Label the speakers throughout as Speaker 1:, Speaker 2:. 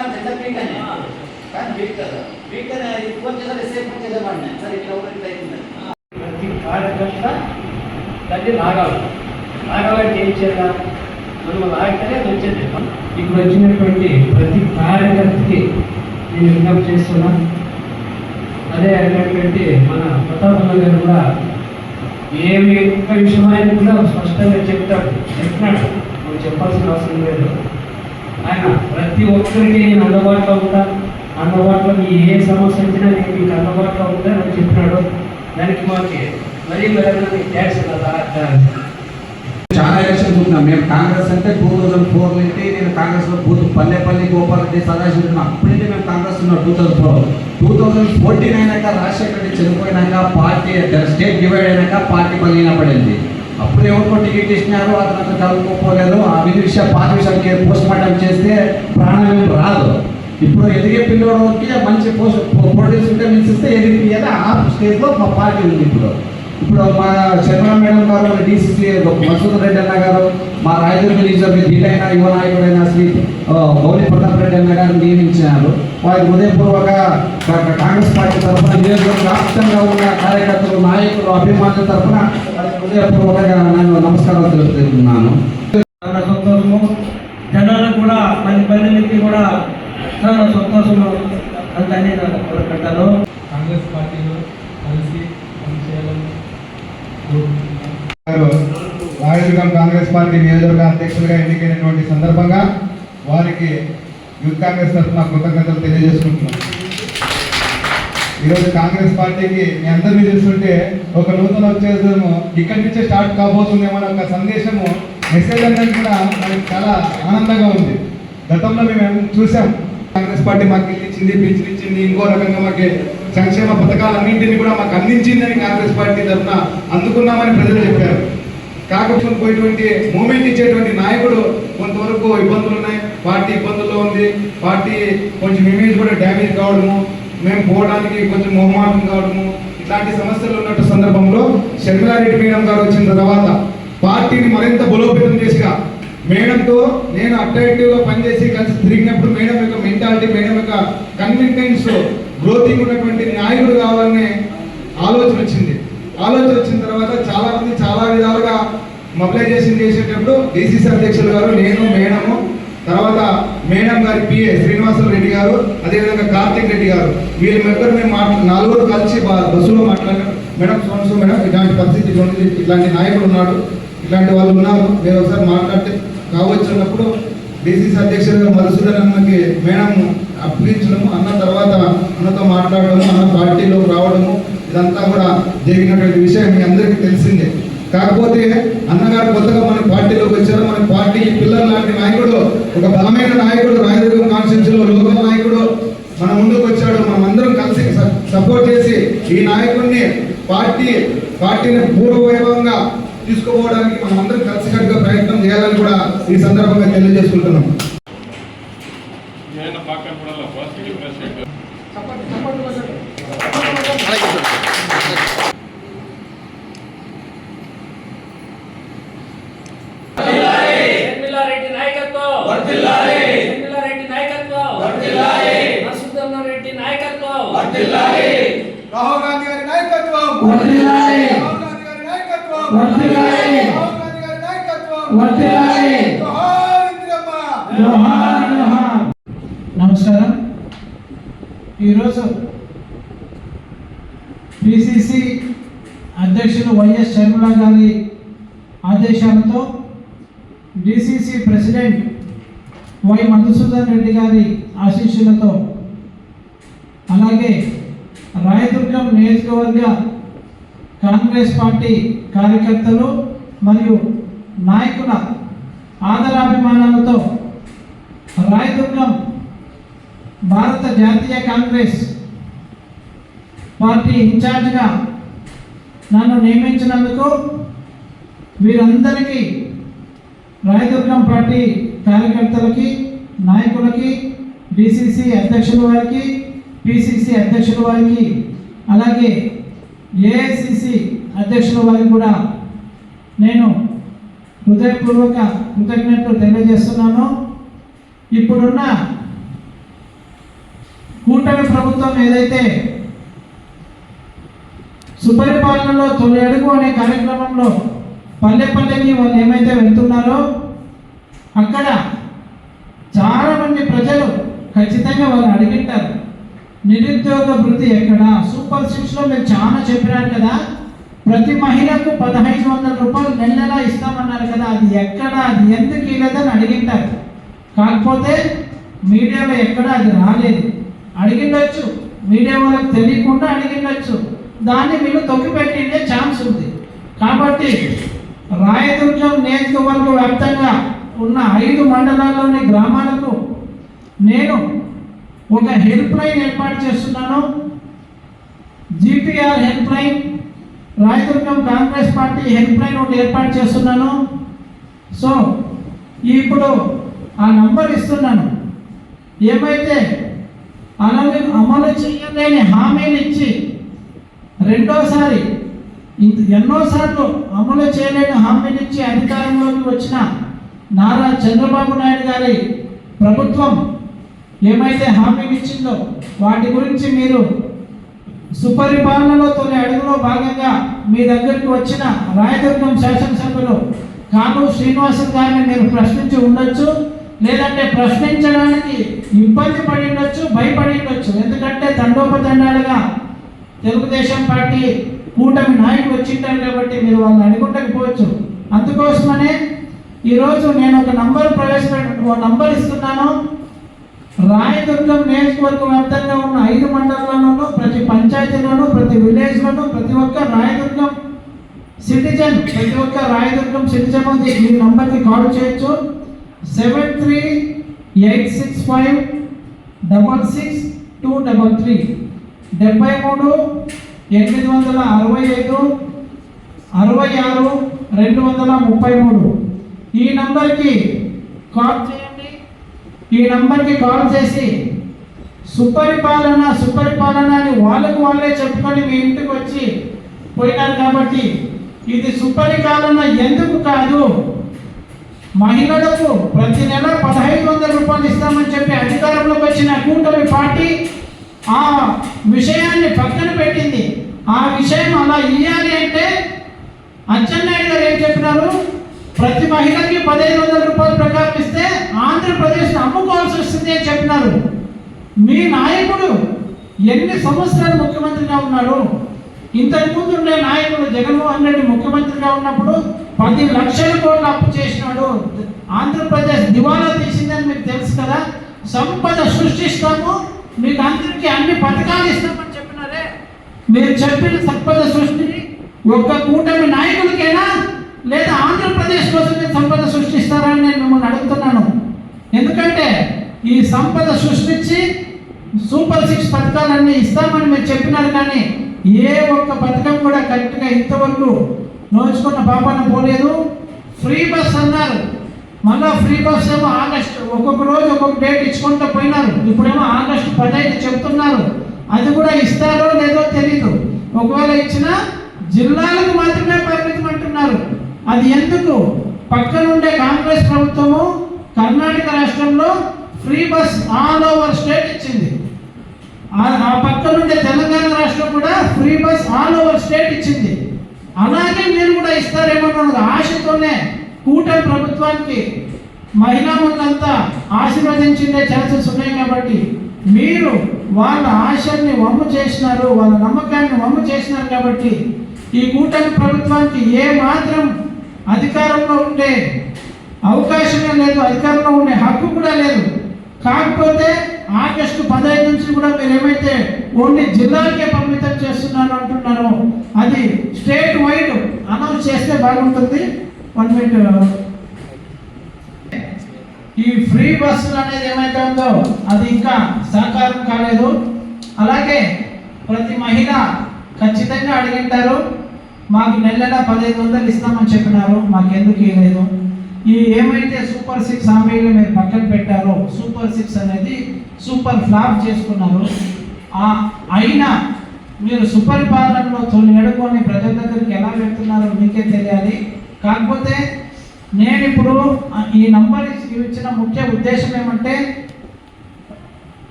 Speaker 1: నాకు ఎంత వీక్ అని కానీ వీక్ కదా వీక్ అని ఎక్కువ చేసారి సేఫ్ చేసేవాడిని సరే ఇట్లా ఒకటి అవుతుందని
Speaker 2: ప్రతి కార్యకర్త దాన్ని లాగాలి. లాగాలంటే ఏం చేయాలి? మనం లాగితేనే అది వచ్చేది. ఇప్పుడు వచ్చినటువంటి ప్రతి కార్యకర్తకి నేను విజ్ఞప్తి చేస్తున్నా. అదే అయినటువంటి మన ప్రతాపన్న గారు కూడా ఏమి ఒక్క విషయమైన కూడా స్పష్టంగా చెప్తాడు. చెప్పినాడు. మనం చెప్పాల్సిన అవసరం లేదు. ఆయన ప్రతి ఒక్కరికి నేను అందుబాటులో ఉంటా. అందుబాటులో మీ ఏ సమస్య వచ్చినా నేను మీకు అందుబాటులో ఉంటా అని చెప్పినాడు. దానికి మాకు మరీ మరి ట్యాక్స్
Speaker 3: చాలా ఎలక్షన్స్ ఉన్నాం మేము కాంగ్రెస్ అంటే టూ థౌజండ్ ఫోర్ నుండి నేను కాంగ్రెస్లో బూత్ పల్లెపల్లి గోపాలరెడ్డి సదాశివ అప్పటి మేము కాంగ్రెస్ ఉన్నాం. Two thousand four two thousand fourteen అయినాక రాజశేఖర రెడ్డి చనిపోయినాక పార్టీ స్టేట్ డివైడ్ అయినాక పార్టీ బలహీన పడింది అప్పుడు ఎవరికో టికెట్ ఇచ్చినారు అతను చదువుకోపోలేదు ఆ విషయం పాత విషయాలకి పోస్ట్ మార్టం చేస్తే ప్రాణం రాదు. ఇప్పుడు ఎదిగే పిల్లవాడికి మంచి పోస్ట్ ప్రొడ్యూస్ ఉంటే మిల్సిస్తే ఎదిగి ఆ స్టేజ్లో మా పార్టీ ఉంది ఇప్పుడు. ఇప్పుడు మా శర్మ మేడం గారు డిసిసి మసూద్ రెడ్డి అన్న గారు మా రాయదుర్గ నియోజకవర్గ ధీటైన యువ నాయకుడైనా శ్రీ గౌరీ ప్రతాప్ రెడ్డి అన్న గారు నియమించినారు. వారికి హృదయపూర్వక కాంగ్రెస్ పార్టీ తరఫున నియోజకవర్గ రాష్ట్రంగా ఉన్న కార్యకర్తలు నాయకులు అభిమానుల తరఫున హృదయపూర్వకంగా నేను నమస్కారాలు తెలుపుతున్నాను.
Speaker 2: చాలా సంతోషము. జనాలకు కూడా పది పల్లెలకి కూడా చాలా సంతోషము. అంతని నేను కోరుకుంటాను
Speaker 4: కాంగ్రెస్ పార్టీలో కలిసి
Speaker 5: రాయదుర్గం కాంగ్రెస్ పార్టీ నియోజకవర్గ అధ్యక్షులుగా ఎన్నికైనటువంటి సందర్భంగా వారికి యూత్ కాంగ్రెస్ తరఫున కృతజ్ఞతలు తెలియజేసుకుంటున్నాం ఈరోజు కాంగ్రెస్ పార్టీకి మీ అందరినీ చూస్తుంటే ఒక నూతన వచ్చేదేమో ఇక్కడి నుంచే స్టార్ట్ కాబోతుందేమో ఒక సందేశము మెసేజ్ అనేది కూడా మనకి చాలా ఆనందంగా ఉంది. గతంలో మేము చూసాం? కాంగ్రెస్ పార్టీ మాకు ఇల్లు పిలిచినిచ్చింది ఇచ్చింది ఇంకో రకంగా మాకు సంక్షేమ పథకాలన్నింటినీ కూడా మాకు అందించిందని కాంగ్రెస్ పార్టీ తరఫున అందుకున్నామని ప్రజలు చెప్పారు. కాకపోతే పోయేటువంటి మూమెంట్ ఇచ్చేటువంటి నాయకుడు కొంతవరకు ఇబ్బందులు ఉన్నాయి పార్టీ ఇబ్బందుల్లో ఉంది. పార్టీ కొంచెం ఇమేజ్ కూడా డ్యామేజ్ కావడము మేము పోవడానికి కొంచెం మొహమాటం కావడము ఇట్లాంటి సమస్యలు ఉన్నట్టు సందర్భంలో షర్మిలారెడ్డి మేడం గారు వచ్చిన తర్వాత పార్టీని మరింత బలోపేతం చేసిగా మేడంతో నేను అట్రాక్టివ్గా పనిచేసి కలిసి తిరిగినప్పుడు మేడం యొక్క మెంటాలిటీ మేడం యొక్క కన్విన్సెన్స్ గ్రోతింగ్ ఉన్నటువంటి నాయకుడు కావాలనే ఆలోచన వచ్చింది. ఆలోచన వచ్చిన తర్వాత చాలా మంది చాలా విధాలుగా మొబిలైజేషన్ చేసేటప్పుడు డిసిసి అధ్యక్షులు గారు నేను మేడము తర్వాత మేడం గారి పిఏ శ్రీనివాసం రెడ్డి గారు అదేవిధంగా కార్తిక్ రెడ్డి గారు. వీళ్ళ మెక్కరు మేము మాట్లా నలుగురు కలిసి బస్సులో మాట్లాడారు మేడం సోన్సు మేడం ఇలాంటి పరిస్థితి ఉంది ఇట్లాంటి నాయకులు ఉన్నాడు. ఇలాంటి వాళ్ళు ఉన్నారు. మీరు ఒకసారి మాట్లాడితే కావచ్చున్నప్పుడు డిసిసి అధ్యక్షులు మధుసూదన్ అన్నకి మేడం అప్పగించడము అన్న తర్వాత అన్నతో మాట్లాడడము అన్న పార్టీలో రావడము ఇదంతా కూడా జరిగినటువంటి విషయం మీ అందరికీ తెలిసిందే. కాకపోతే అన్నగారు కొత్తగా మన పార్టీలోకి వచ్చారు మన పార్టీ పిల్లల లాంటి నాయకుడు ఒక బలమైన నాయకుడు రాయదుర్గం కాన్స్టిట్యూన్సీలో లోకల్ నాయకుడు మన ముందుకు వచ్చాడు మనం అందరం కలిసి స- సపోర్ట్ చేసి ఈ నాయకుడిని పార్టీ పార్టీని పూర్వవైభవంగా తీసుకుపోవడానికి మనం అందరం కలిసికట్టుగా ప్రయత్నం చేయాలని కూడా ఈ సందర్భంగా తెలియజేసుకుంటున్నాం. రాహుల్ గాంధీ గారి నాయకత్వం.
Speaker 6: నమస్కారం. ఈరోజు పిసిసి అధ్యక్షులు వైఎస్ షర్మిల గారి ఆదేశాలతో DCC president Y Madhusudan Reddy గారి ఆశీస్సులతో అలాగే రాయదుర్గం నియోజకవర్గ కాంగ్రెస్ పార్టీ కార్యకర్తలు మరియు నాయకుల ఆదరాభిమానాలతో రాయదుర్గం భారత జాతీయ కాంగ్రెస్ పార్టీ ఇన్ఛార్జ్గా నన్ను నియమించినందుకు వీరందరికీ రాయదుర్గం పార్టీ కార్యకర్తలకి నాయకులకి డిసిసి అధ్యక్షుల వారికి పిసిసి అధ్యక్షుల వారికి అలాగే ఏఐసిసి అధ్యక్షుల వారికి కూడా నేను హృదయపూర్వక కృతజ్ఞతలు తెలియజేస్తున్నాను. ఇప్పుడున్న ప్రభుత్వం ఏదైతే సుపరిపాలనలో తొలి అడుగు అనే కార్యక్రమంలో పల్లె పల్లెకి వాళ్ళు ఏమైతే వెళ్తున్నారో అక్కడ చాలామంది ప్రజలు ఖచ్చితంగా వాళ్ళు అడిగింటారు. నిరుద్యోగ వృత్తి ఎక్కడ? సూపర్ సిక్స్లో మేము చాలా చెప్పినారు కదా. ప్రతి మహిళకు పదహైదు వందల రూపాయలు నెల నెల ఇస్తామన్నారు కదా అది ఎక్కడ అది ఎందుకు ఇవ్వలేదని అడిగింటారు. కాకపోతే మీడియాలో ఎక్కడ అది రాలేదు. అడిగిండొచ్చు మీడియా వాళ్ళకి తెలియకుండా అడిగిండొచ్చు. దాన్ని వీళ్ళు తొక్కిపెట్టిండే ఛాన్స్ ఉంది. కాబట్టి రాయదుర్గం నియోజకవర్గ వ్యాప్తంగా ఉన్న ఐదు మండలాల్లోని గ్రామాలకు నేను ఒక హెల్ప్ లైన్ ఏర్పాటు చేస్తున్నాను. GPR help line Rayadurgam Congress party help line ఒకటి ఏర్పాటు చేస్తున్నాను. సో ఇప్పుడు ఆ నంబర్ ఇస్తున్నాను. ఏమైతే అలాగే అమలు చేయలేని హామీలు ఇచ్చి రెండోసారి ఇంత ఎన్నోసార్లు అమలు చేయలేని హామీలు ఇచ్చి అధికారంలోకి వచ్చిన నారా చంద్రబాబు నాయుడు గారి ప్రభుత్వం ఏమైతే హామీలు ఇచ్చిందో వాటి గురించి మీరు సుపరిపాలనలో తొలి అడుగులో భాగంగా మీ దగ్గరికి వచ్చిన రాయదుర్గం శాసనసభ్యులు కాను శ్రీనివాసన్ గారిని మీరు ప్రశ్నించి ఉండొచ్చు లేదంటే ప్రశ్నించడానికి ఇబ్బంది పడి ఉండొచ్చు భయపడి ఉండొచ్చు. ఎందుకంటే తండోపతండాలుగా తెలుగుదేశం పార్టీ కూటమి నాయకులు వచ్చింటారు కాబట్టి మీరు వాళ్ళని అడుగుండకపోవచ్చు. అందుకోసమనే ఈరోజు నేను ఒక నంబర్ ప్రవేశపెట్టు ఒక నంబర్ ఇస్తున్నాను. రాయదుర్గం నియోజకవర్గ వ్యాప్తంగా ఉన్న ఐదు మండలాల్లోనూ పంచాయతీలోనూ ప్రతి విలేజ్లోనూ ప్రతి ఒక్క రాయదుర్గం సిటిజన్ ప్రతి ఒక్క రాయదుర్గం సిటిజన్ మీ ఈ నంబర్కి కాల్ చేయొచ్చు. Seven three eight six five double six two double three డెబ్బై మూడు ఎనిమిది వందల అరవై ఐదు అరవై ఆరు రెండు వందల ముప్పై మూడు. ఈ నంబర్కి కాల్ చేయండి. ఈ నంబర్కి కాల్ చేసి సుపరిపాలన సుపరిపాలన అని వాళ్ళకు వాళ్ళే చెప్పుకొని మీ ఇంటికి వచ్చి పోయినారు కాబట్టి ఇది సుపరిపాలన ఎందుకు కాదు? మహిళలకు ప్రతి నెల పదహైదు వందల రూపాయలు ఇస్తామని చెప్పి అధికారంలోకి వచ్చిన కూటమి పార్టీ ఆ విషయాన్ని పక్కన పెట్టింది. ఆ విషయం అలా ఇయ్యాలి అంటే అచ్చెన్నాయుడు గారు ఏం చెప్పినారు? ప్రతి మహిళకి పదిహేను వందల రూపాయల ప్రకారం ఇస్తే ఆంధ్రప్రదేశ్ అమ్ముకోవాల్సి వస్తుంది అని చెప్పినారు. మీ నాయకుడు ఎన్ని సంవత్సరాలు ముఖ్యమంత్రిగా ఉన్నాడు? ఇంతకుముందు ఉండే నాయకుడు జగన్మోహన్ రెడ్డి ముఖ్యమంత్రిగా ఉన్నప్పుడు పది లక్షల కోట్ల అప్పు చేసినాడు. ఆంధ్రప్రదేశ్ దివాలా తీసిందని మీకు తెలుసు కదా? సంపద సృష్టిస్తాము మీకు అందరికీ అన్ని పథకాలు ఇస్తామని చెప్పినారే. మీరు చెప్పిన సంపద సృష్టిని ఒక్క కూటమి నాయకులకేనా లేదా ఆంధ్రప్రదేశ్ కోసం సంపద సృష్టిస్తారని నేను మిమ్మల్ని అడుగుతున్నాను. ఎందుకంటే ఈ సంపద సృష్టించి సూపర్ సిక్స్ పథకాలన్నీ ఇస్తామని మీరు చెప్పినారు కానీ ఏ ఒక్క పథకం కూడా కరెక్ట్గా ఇంతవరకు నోచుకున్న పాపాన పోలేదు. ఫ్రీ బస్ అన్నారు. మళ్ళా ఫ్రీ బస్ ఏమో ఆగస్ట్ ఒక్కొక్క రోజు ఒక్కొక్క డేట్ ఇచ్చుకుంటూ పోయినారు. ఇప్పుడేమో ఆగస్టు పదహైదు చెప్తున్నారు. అది కూడా ఇస్తారో లేదో తెలీదు. ఒకవేళ ఇచ్చినా జిల్లాలకు మాత్రమే పరిమితం అంటున్నారు. అది ఎందుకు? పక్కనుండే కాంగ్రెస్ ప్రభుత్వము కర్ణాటక రాష్ట్రంలో free bus all over state ఇచ్చింది. ఆ- పక్కన ఉండే తెలంగాణ రాష్ట్రం కూడా free bus all over state ఇచ్చింది. అలాగే మీరు కూడా ఇస్తారేమో ఆశతోనే కూటమి ప్రభుత్వానికి మహిళా మందంతా ఆశీర్వదించిండే ఛాన్సెస్ ఉన్నాయి కాబట్టి మీరు వాళ్ళ ఆశల్ని వమ్ము చేసినారు వాళ్ళ నమ్మకాన్ని వమ్ము చేసినారు కాబట్టి ఈ కూటమి ప్రభుత్వానికి ఏ మాత్రం అధికారంలో ఉండే అవకాశమే లేదు అధికారంలో ఉండే హక్కు కూడా లేదు. కాకపోతే ఆగస్టు పదహైదు నుంచి కూడా మీరు ఏమైతే ఓన్లీ జిల్లాలకే పరిమితం చేస్తున్నారు అంటున్నారో అది స్టేట్ వైడ్ అనౌన్స్ చేస్తే బాగుంటుంది. One minute. ఈ ఫ్రీ బస్సులు అనేది ఏమైతే ఉందో అది ఇంకా సాకారం కాలేదు. అలాగే ప్రతి మహిళ ఖచ్చితంగా అడిగింటారు మాకు నెల నెల పదిహేను వందలు ఇస్తామని చెప్పినారు మాకు ఎందుకు ఇవ్వలేదు ఈ ఏమైతే సూపర్ సిక్స్ హామీలు మీరు పక్కన పెట్టారో సూపర్ సిక్స్ అనేది సూపర్ ఫ్లాప్ చేసుకున్నారు. ఆ అయినా మీరు సుపరిపాలనలో తొలి అడుగుని ప్రజల దగ్గరికి ఎలా వెళ్తున్నారో మీకే తెలియాలి. కాకపోతే నేను ఇప్పుడు ఈ నంబర్ ఇచ్చిన ముఖ్య ఉద్దేశం ఏమంటే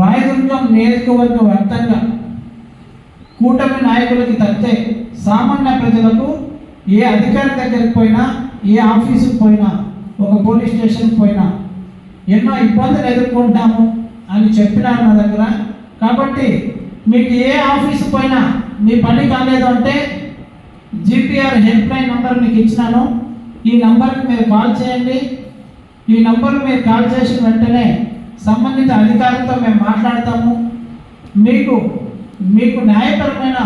Speaker 6: రాయదుర్గం నియోజకవర్గ వ్యాప్తంగా కూటమి నాయకులకి తప్పితే సామాన్య ప్రజలకు ఏ అధికారి దగ్గరికి పోయినా ఏ ఆఫీసుకు పోయినా ఒక పోలీస్ స్టేషన్కి పోయినా ఎన్నో ఇబ్బందులు ఎదుర్కొంటాము అని చెప్పినారు నా దగ్గర. కాబట్టి మీకు ఏ ఆఫీసు పోయినా మీ పని కాలేదు అంటే జీపీఆర్ హెల్ప్ లైన్ నంబర్ మీకు ఇచ్చినాను. ఈ నంబర్కి మీరు కాల్ చేయండి. ఈ నంబర్ మీరు కాల్ చేసిన వెంటనే సంబంధిత అధికారులతో మేము మాట్లాడతాము. మీకు మీకు న్యాయపరమైన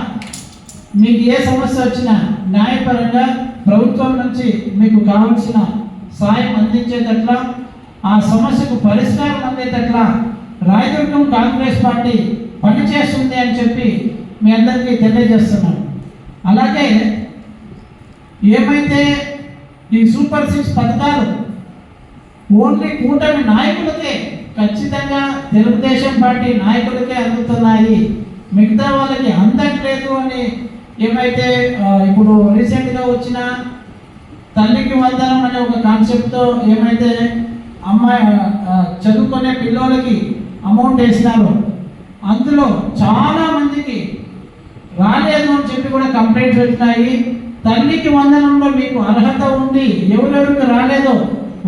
Speaker 6: మీకు ఏ సమస్య వచ్చినా న్యాయపరంగా ప్రభుత్వం నుంచి మీకు కావాల్సిన సాయం అందించేటట్లా ఆ సమస్యకు పరిష్కారం అందేటట్లా రాయదుర్గం కాంగ్రెస్ పార్టీ పనిచేస్తుంది అని చెప్పి మీ అందరికీ తెలియజేస్తున్నాను. అలాగే ఏమైతే ఈ సూపర్ సిక్స్ పథకాలు ఓన్లీ కూటమి నాయకులకే ఖచ్చితంగా తెలుగుదేశం పార్టీ నాయకులకే అందుతున్నాయి మిగతా వాళ్ళకి అందట్లేదు అని ఏమైతే ఇప్పుడు రీసెంట్గా వచ్చిన తల్లికి వందనం అనే ఒక కాన్సెప్ట్తో ఏమైతే అమ్మాయి చదువుకునే పిల్లోలకి అమౌంట్ వేసినారో అందులో చాలా మందికి రాలేదు అని చెప్పి కూడా కంప్లైంట్స్ వచ్చినాయి. తల్లికి వందనంలో మీకు అర్హత ఉంది ఎవరెవరికి రాలేదో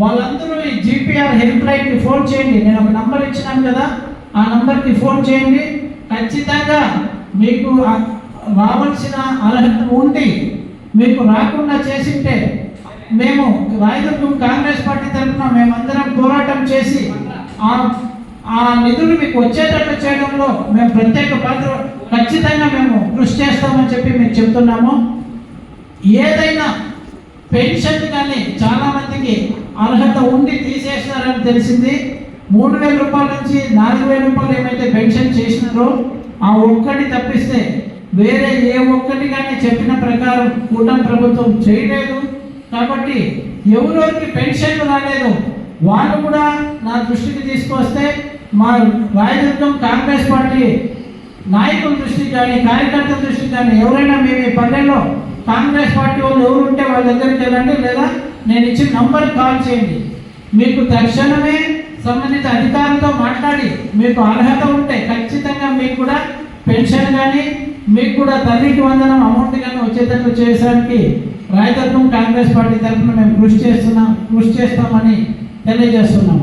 Speaker 6: వాళ్ళందరూ ఈ జీపీఆర్ హెల్ప్ లైన్కి ఫోన్ చేయండి. నేను ఒక నంబర్ ఇచ్చినాను కదా ఆ నంబర్కి ఫోన్ చేయండి. ఖచ్చితంగా మీకు రావాల్సిన అర్హత ఉండి మీకు రాకుండా చేసింటే మేము రాయదుర్గం కాంగ్రెస్ పార్టీ తరఫున మేమందరం పోరాటం చేసి ఆ ఆ నిధులు మీకు వచ్చేటట్లు చేయడంలో మేము ప్రత్యేక పాత్ర ఖచ్చితంగా మేము కృషి చేస్తామని చెప్పి మేము చెప్తున్నాము. ఏదైనా పెన్షన్ కానీ చాలామందికి అర్హత ఉండి తీసేసినారని తెలిసింది. మూడు వేల రూపాయల నుంచి నాలుగు వేల రూపాయలు ఏమైతే పెన్షన్ చేసినారో ఆ ఒక్కటి తప్పిస్తే వేరే ఏ ఒక్కటి కానీ చెప్పిన ప్రకారం కూటమి ప్రభుత్వం చేయలేదు. కాబట్టి ఎవరెవరికి పెన్షన్లు రాలేదు వాళ్ళు కూడా నా దృష్టికి తీసుకొస్తే మా రాయదుర్గం కాంగ్రెస్ పార్టీ నాయకుల దృష్టికి కానీ కార్యకర్తల దృష్టికి కానీ ఎవరైనా మేము ఈ పల్లెల్లో కాంగ్రెస్ పార్టీ వాళ్ళు ఎవరు ఉంటే వాళ్ళ దగ్గరికి వెళ్ళండి లేదా నేను ఇచ్చిన నంబర్ కాల్ చేయండి. మీకు తక్షణమే సంబంధిత అధికారులతో మాట్లాడి మీకు అర్హత ఉంటే ఖచ్చితంగా మీకు కూడా పెన్షన్ కానీ మీకు కూడా తల్లికి వందనం అమౌంట్ కానీ వచ్చేటట్లు చేయడానికి రాయతత్వం కాంగ్రెస్ పార్టీ తరఫున మేము కృషి చేస్తున్నాం కృషి చేస్తామని తెలియజేస్తున్నాం.